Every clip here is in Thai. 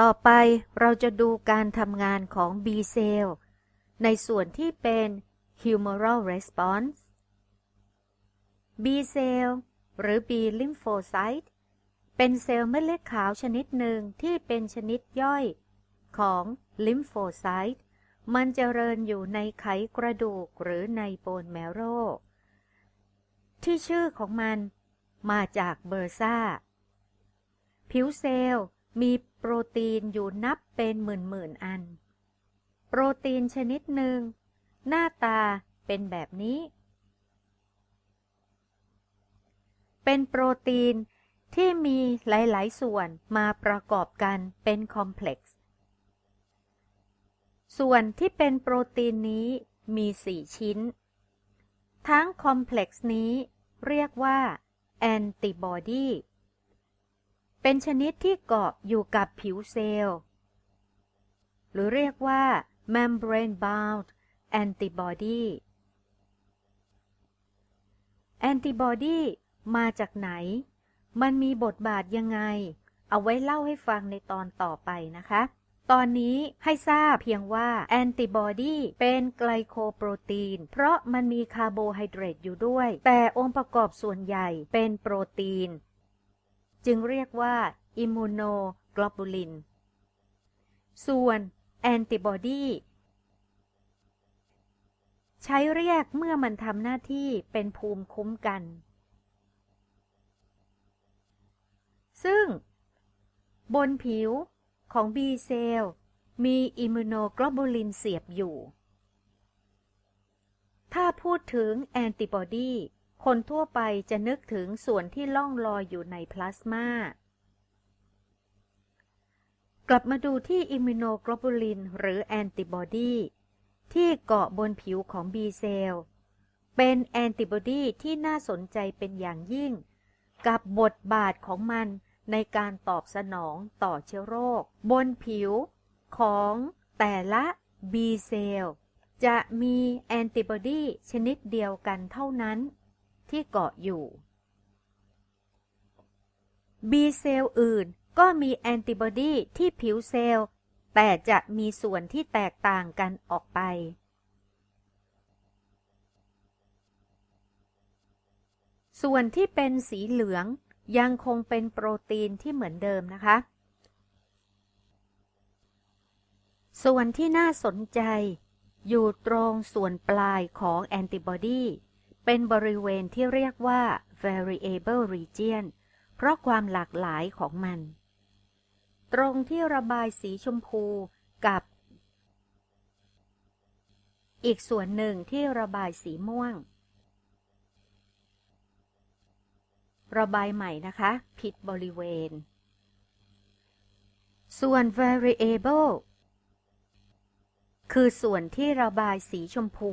ต่อไปเราจะดูการทำงานของ B cell ในส่วนที่เป็น humoral response B cell หรือ B lymphocyte เป็นเซลล์เม็ดเลือดขาวชนิดหนึ่งที่เป็นชนิดย่อยของ lymphocyte มันเจริญอยู่ในไขกระดูกหรือในโบนแมโรที่ชื่อของมันมาจากเบอร์ซ่า ผิวเซลล์ มีโปรตีนอยู่นับเป็นหมื่นๆอัน โปรตีนชนิดหนึ่ง หน้าตาเป็นแบบนี้ เป็นโปรตีนที่มีหลาย ๆ ส่วนมาประกอบกันเป็นคอมเพล็กซ์ ส่วนที่เป็นโปรตีนนี้มี 4 ชิ้น ทั้งคอมเพล็กซ์นี้เรียกว่าแอนติบอดี เป็นชนิดที่เกาะอยู่กับผิวเซลล์ หรือเรียกว่า membrane bound antibody แอนติบอดีมาจากไหน มันมีบทบาทยังไง เอาไว้เล่าให้ฟังในตอนต่อไปนะคะ ตอนนี้ให้ทราบเพียงว่าแอนติบอดีเป็นไกลโคโปรตีน เพราะมันมีคาร์โบไฮเดรตอยู่ด้วย แต่องค์ประกอบส่วนใหญ่เป็นโปรตีน จึงเรียกว่าอิมมูโนกลอบูลิน ส่วนแอนติบอดีใช้เรียกเมื่อมันทำหน้าที่เป็นภูมิคุ้มกัน ซึ่ง บนผิวของ B เซลล์มีอิมมูโนกลอบูลินเสียบอยู่ ถ้าพูดถึงแอนติบอดี คนทั่วไปจะนึกถึงส่วนที่ล่องลอยอยู่ในพลาสมากลับมาดูที่อิมมูโนกลบูลินหรือแอนติบอดีที่เกาะบนผิวของ B เซลล์เป็นแอนติบอดีที่น่าสนใจเป็นอย่างยิ่ง กับบทบาทของมันในการตอบสนองต่อเชื้อโรค บนผิวของแต่ละ B เซลล์จะมีแอนติบอดีชนิดเดียวกันเท่านั้น ที่เกาะอยู่ B เซลล์อื่นก็มีแอนติบอดีที่ผิวเซลล์ แต่จะมีส่วนที่แตกต่างกันออกไป ส่วนที่เป็นสีเหลืองยังคงเป็นโปรตีนที่เหมือนเดิมนะคะ ส่วนที่น่าสนใจ อยู่ตรงส่วนปลายของแอนติบอดี เป็นบริเวณที่เรียกว่า variable region เพราะความหลากหลายของมัน ตรงที่ระบายสีชมพูกับ อีกส่วนหนึ่งที่ระบายสีม่วง ระบายใหม่นะคะ ผิดบริเวณ ส่วน variable คือส่วนที่ระบายสีชมพู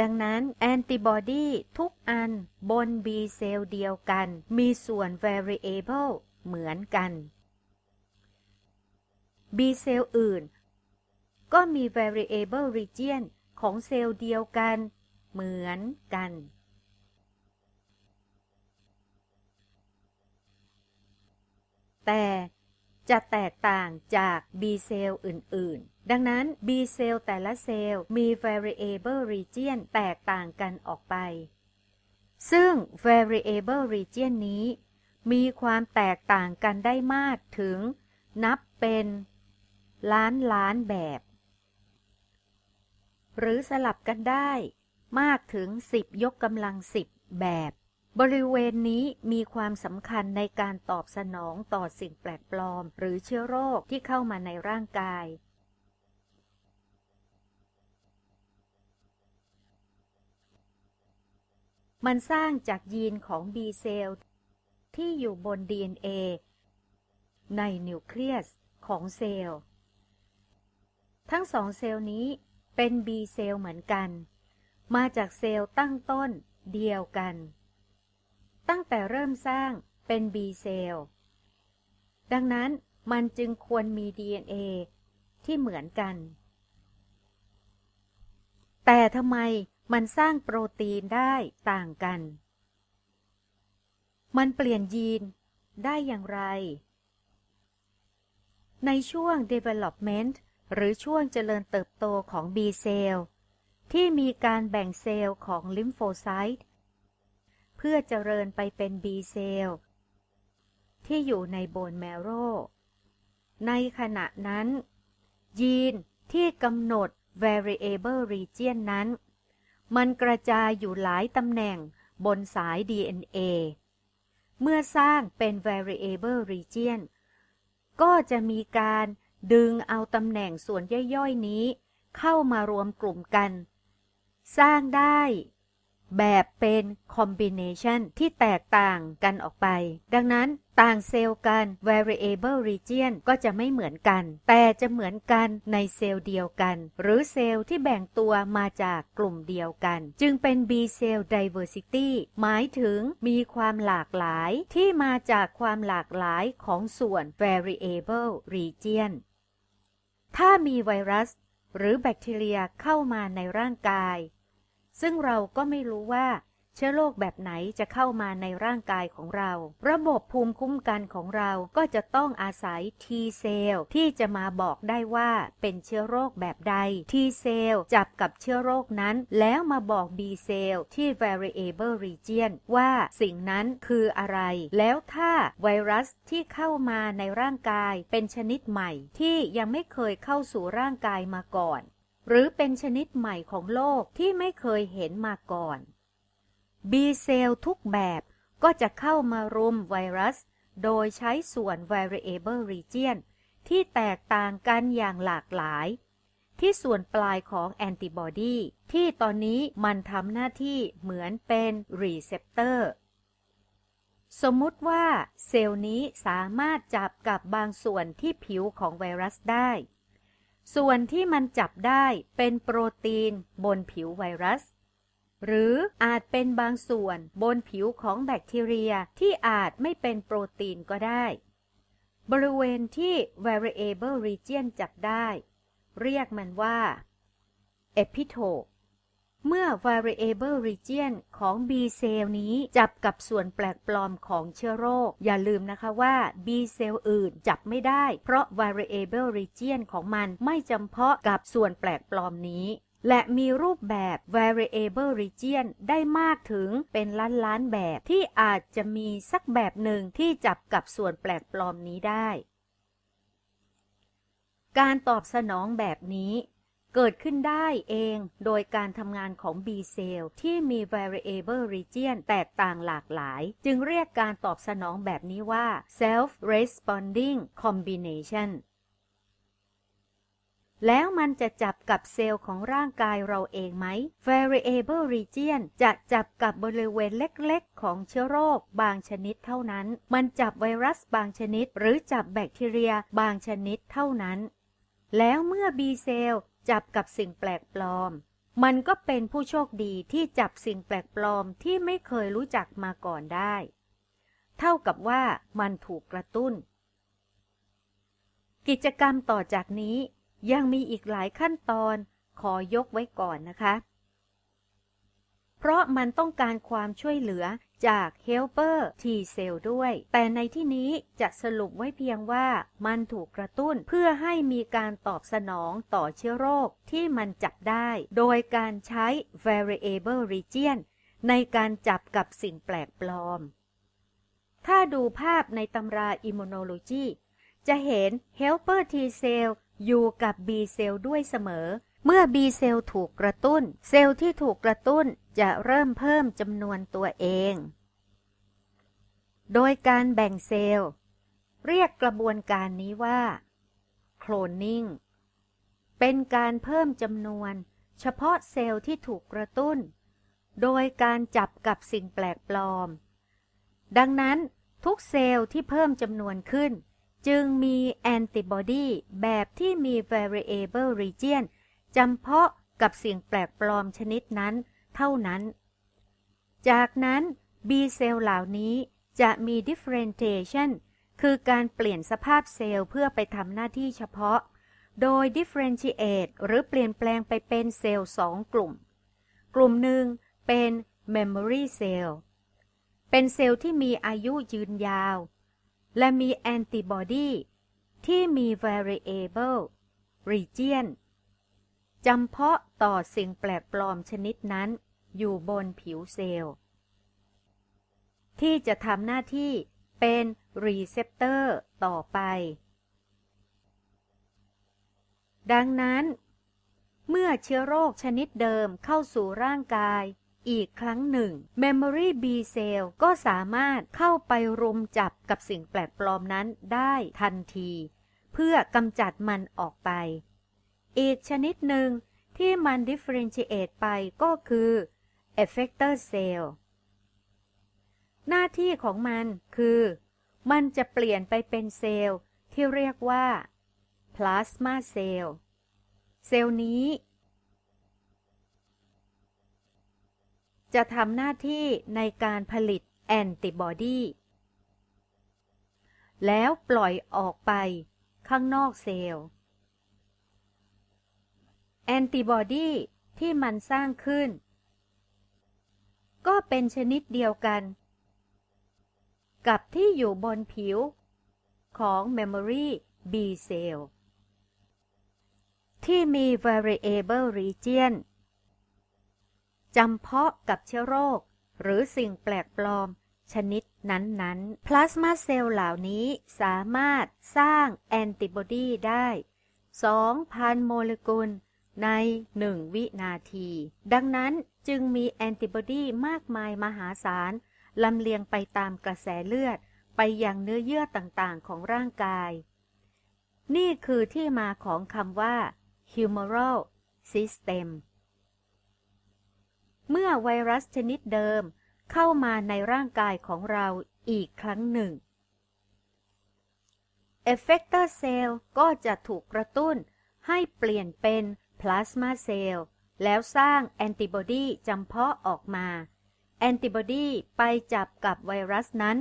ดังนั้นแอนติบอดีทุกอันบน B เซลล์เดียวกัน มีส่วน variable เหมือนกัน B เซลล์อื่น ก็มี variable region ของเซลล์เดียวกัน เหมือนกัน แต่จะแตกต่างจาก B เซลล์อื่น ๆ ดังนั้น B เซลล์แต่ละเซลล์มี variable region แตกต่างกันออกไป ซึ่ง variable region นี้ มีความแตกต่างกันได้มากถึง นับเป็น ล้านล้านแบบ หรือสลับกันได้ มากถึง 10 ยกกำลัง 10 แบบ บริเวณนี้มีความสำคัญในการตอบสนองต่อสิ่งแปลกปลอม หรือเชื้อโรคที่เข้ามาในร่างกาย มันสร้างจากยีนของ B เซลล์ที่อยู่บน DNA ในนิวเคลียสของเซลล์ ทั้งสองเซลล์นี้เป็น B เซลล์เหมือนกัน มาจากเซลล์ตั้งต้นเดียวกัน ตั้งแต่เริ่มสร้างเป็น B เซลล์ ดังนั้นมันจึงควรมี DNA ที่เหมือนกัน แต่ทำไม มันสร้างโปรตีนได้ต่างกัน มันเปลี่ยนยีนได้อย่างไร ในช่วง development หรือช่วงเจริญเติบโตของ B เซลล์ที่มีการแบ่งเซลล์ของลิมโฟไซต์เพื่อเจริญไปเป็น B เซลล์ที่อยู่ในโบนแมโรในขณะนั้น ยีนที่กำหนด variable region นั้น มันกระจายอยู่หลายตำแหน่งบนสาย DNA เมื่อสร้างเป็น variable region ก็จะมีการดึงเอาตำแหน่งส่วนย่อยๆนี้ เข้ามารวมกลุ่มกัน สร้างได้ แบบเป็นคอมบิเนชันที่แตกต่างกันออกไป ดังนั้นต่างเซลล์กัน variable region ก็จะไม่เหมือนกัน แต่จะเหมือนกันในเซลล์เดียวกัน หรือเซลล์ที่แบ่งตัวมาจากกลุ่มเดียวกัน จึงเป็น B cell diversity หมายถึงมีความหลากหลายที่มาจากความหลากหลายของส่วน variable region ถ้ามีไวรัส หรือแบคทีเรียเข้ามาในร่างกาย ซึ่งเราก็ไม่รู้ว่าเชื้อโรคแบบไหนจะเข้ามาในร่างกายของเรา ระบบภูมิคุ้มกันของเราก็จะต้องอาศัย T เซลล์ที่จะมาบอกได้ว่าเป็นเชื้อโรคแบบใด T เซลล์จับกับเชื้อโรคนั้น แล้วมาบอก B เซลล์ที่ variable region ว่าสิ่งนั้นคืออะไร แล้วถ้าไวรัสที่เข้ามาในร่างกายเป็นชนิดใหม่ที่ยังไม่เคยเข้าสู่ร่างกายมาก่อน หรือเป็นชนิดใหม่ของโลกที่ไม่เคยเห็นมาก่อน B เซลล์ทุกแบบก็จะเข้ามารุมไวรัส โดยใช้ส่วน variable region ที่แตกต่างกันอย่างหลากหลาย ที่ส่วนปลายของแอนติบอดีที่ตอนนี้มันทำหน้าที่เหมือนเป็นรีเซพเตอร์สมมุติว่าเซลล์นี้สามารถจับกับบางส่วนที่ผิวของไวรัสได้ ส่วนที่มันจับได้เป็นโปรตีนบนผิวไวรัส หรืออาจเป็นบางส่วนบนผิวของแบคทีเรียที่อาจไม่เป็นโปรตีนก็ได้ บริเวณที่ variable region จับได้ เรียกมันว่า epitope เมื่อ variable region ของ B เซลล์นี้จับกับส่วนแปลกปลอมของเชื้อโรค อย่าลืมนะคะว่า B เซลล์อื่นจับไม่ได้ เพราะ variable region ของมันไม่จำเพาะกับส่วนแปลกปลอมนี้ และมีรูปแบบ variable region ได้มากถึงเป็นล้านล้านแบบที่อาจจะมีสักแบบหนึ่งที่จับกับส่วนแปลกปลอมนี้ได้ การตอบสนองแบบนี้ เกิดขึ้นได้เองโดยการทำงานของ B cell ที่มี variable region แตกต่างหลากหลาย จึงเรียกการตอบสนองแบบนี้ว่า self responding combination แล้วมันจะจับกับเซลล์ของร่างกายเราเองไหม variable region จะจับกับบริเวณเล็กๆ ของเชื้อโรคบางชนิดเท่านั้น มันจับไวรัสบางชนิด หรือจับแบคทีเรียบางชนิดเท่านั้น แล้วเมื่อ B เซลล์ จับกับสิ่งแปลกปลอม มันก็เป็นผู้โชคดีที่จับสิ่งแปลกปลอมที่ไม่เคยรู้จักมาก่อนได้ เท่ากับว่ามันถูกกระตุ้น กิจกรรมต่อจากนี้ยังมีอีกหลายขั้นตอนขอยกไว้ก่อนนะคะ เพราะมันต้องการความช่วยเหลือ จาก helper T cell ด้วย แต่ในที่นี้จะสรุปไว้เพียงว่ามันถูกกระตุ้นเพื่อให้มีการตอบสนองต่อเชื้อโรคที่มันจับได้ โดยการใช้ variable region ในการจับกับสิ่งแปลกปลอม ถ้าดูภาพในตำรา immunology จะเห็น helper T cell อยู่กับ B cell ด้วยเสมอ เมื่อ B เซลล์ถูกกระตุ้น เซลล์ที่ถูกกระตุ้น จะเริ่มเพิ่มจำนวนตัวเอง โดยการแบ่งเซลล์ เรียกกระบวนการนี้ว่าโคลนนิ่งเป็นการเพิ่มจำนวน เฉพาะเซลล์ที่ถูกกระตุ้น โดยการจับกับสิ่งแปลกปลอม ดังนั้นทุกเซลล์ที่เพิ่มจำนวนขึ้น จึงมีแอนติบอดีแบบที่มี variable region จำเพาะกับสิ่งแปลกปลอมชนิดนั้น เท่านั้น จากนั้น B เซลล์เหล่านี้จะมี differentiation คือการเปลี่ยนสภาพเซลล์เพื่อไปทำหน้าที่เฉพาะ โดย differentiate หรือเปลี่ยนแปลงไปเป็นเซลล์สองกลุ่ม กลุ่มหนึ่งเป็น memory cell เป็นเซลล์ที่มีอายุยืนยาว และมีแอนติบอดีที่มี variable region จำเพาะต่อสิ่งแปลกปลอมชนิดนั้น อยู่บนผิวเซลล์ ที่จะทำหน้าที่เป็นรีเซพเตอร์ต่อไป ดังนั้น เมื่อเชื้อโรคชนิดเดิมเข้าสู่ร่างกายอีกครั้งหนึ่ง Memory B Cell ก็สามารถเข้าไปรุมจับกับสิ่งแปลกปลอมนั้นได้ทันที เพื่อกำจัดมันออกไป อีกชนิดหนึ่งที่มัน differentiate ไปก็คือ effector cell หน้าที่ของมันคือ มันจะเปลี่ยนไปเป็นเซลล์ที่เรียกว่า plasma cell เซลล์นี้ จะทำหน้าที่ในการผลิตแอนติบอดีแล้วปล่อยออกไปข้างนอกเซลล์แอนติบอดีที่มันสร้างขึ้น ก็เป็นชนิดเดียวกัน กับที่อยู่บนผิวของ Memory B Cell ที่มี Variable Region จำเพาะกับเชื้อโรค หรือสิ่งแปลกปลอมชนิดนั้นๆ พลาสมาเซลล์เหล่านี้สามารถสร้างแอนติบอดีได้ 2,000 โมเลกุล ใน 1 วินาที ดังนั้นจึงมีแอนติบอดีมากมายมหาศาลลำเลียงไปตามกระแสเลือด ไปยังเนื้อเยื่อต่างๆของร่างกาย นี่คือที่มาของคำว่า humoral system เมื่อไวรัสชนิดเดิมเข้ามาในร่างกายของเราอีกครั้งหนึ่ง effector cell ก็จะถูกกระตุ้นให้เปลี่ยนเป็น พลาสมาเซลล์แล้วสร้างแอนติบอดีจำเพาะออกมา แอนติบอดีไปจับกับไวรัสนั้น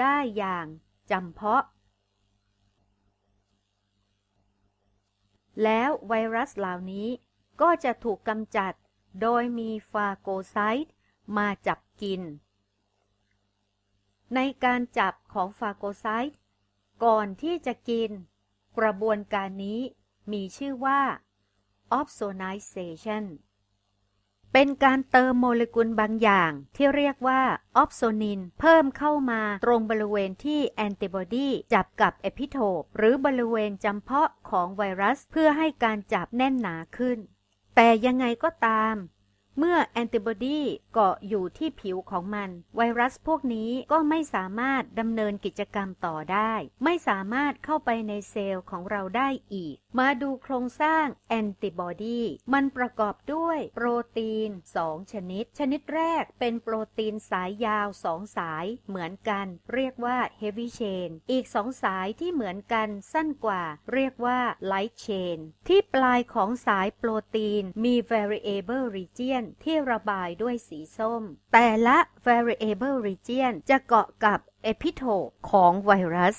ได้อย่างจำเพาะ แล้วไวรัสเหล่านี้ก็จะถูกกำจัดโดยมีฟาโกไซต์มาจับกิน ในการจับของฟาโกไซต์ก่อนที่จะกิน กระบวนการนี้ มีชื่อว่า opsonization เป็นการเติมโมเลกุลบางอย่างที่เรียกว่าออฟโซนิน เพิ่มเข้ามาตรงบริเวณที่แอนติบอดีจับกับเอพิโทปหรือบริเวณจำเพาะของไวรัส เพื่อให้การจับแน่นหนาขึ้น แต่ยังไงก็ตาม เมื่อแอนติบอดีเกาะอยู่ที่ผิวของมัน ไวรัสพวกนี้ก็ไม่สามารถดำเนินกิจกรรมต่อได้ ไม่สามารถเข้าไปในเซลล์ของเราได้อีก มาดูโครงสร้างแอนติบอดีมันประกอบด้วยโปรตีน 2 ชนิด ชนิดแรกเป็นโปรตีนสายยาว 2 สายเหมือนกัน เรียกว่า heavy chain อีก 2 สายที่เหมือนกันสั้นกว่า เรียกว่า light chain ที่ปลายของสายโปรตีนมี variable region ที่ระบายด้วยสีส้ม แต่ละ variable region จะเกาะกับ epitope ของไวรัส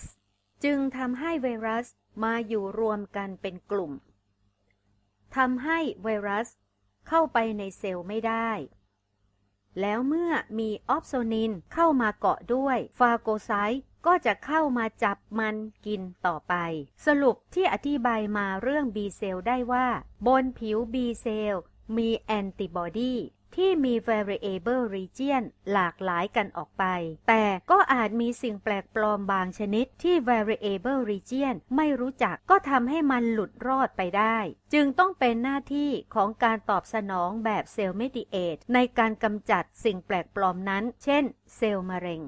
จึงทำให้ไวรัสมาอยู่รวมกันเป็นกลุ่มทำให้ไวรัสเข้าไปในเซลล์ไม่ได้ แล้วเมื่อมีออฟโซนินเข้ามาเกาะด้วยฟาโกไซต์ก็จะเข้ามาจับมันกินต่อไป สรุปที่อธิบายมาเรื่อง B เซลล์ได้ว่า บนผิว B เซลล์ มีแอนติบอดีที่มี variable region หลากหลายกันออกไป แต่ก็อาจมีสิ่งแปลกปลอมบางชนิดที่ variable region ไม่รู้จักก็ทำให้มันหลุดรอดไปได้ จึงต้องเป็นหน้าที่ของการตอบสนองแบบเซลล์เมดิเอตในการกำจัดสิ่งแปลกปลอมนั้น เช่น เซลล์มะเร็ง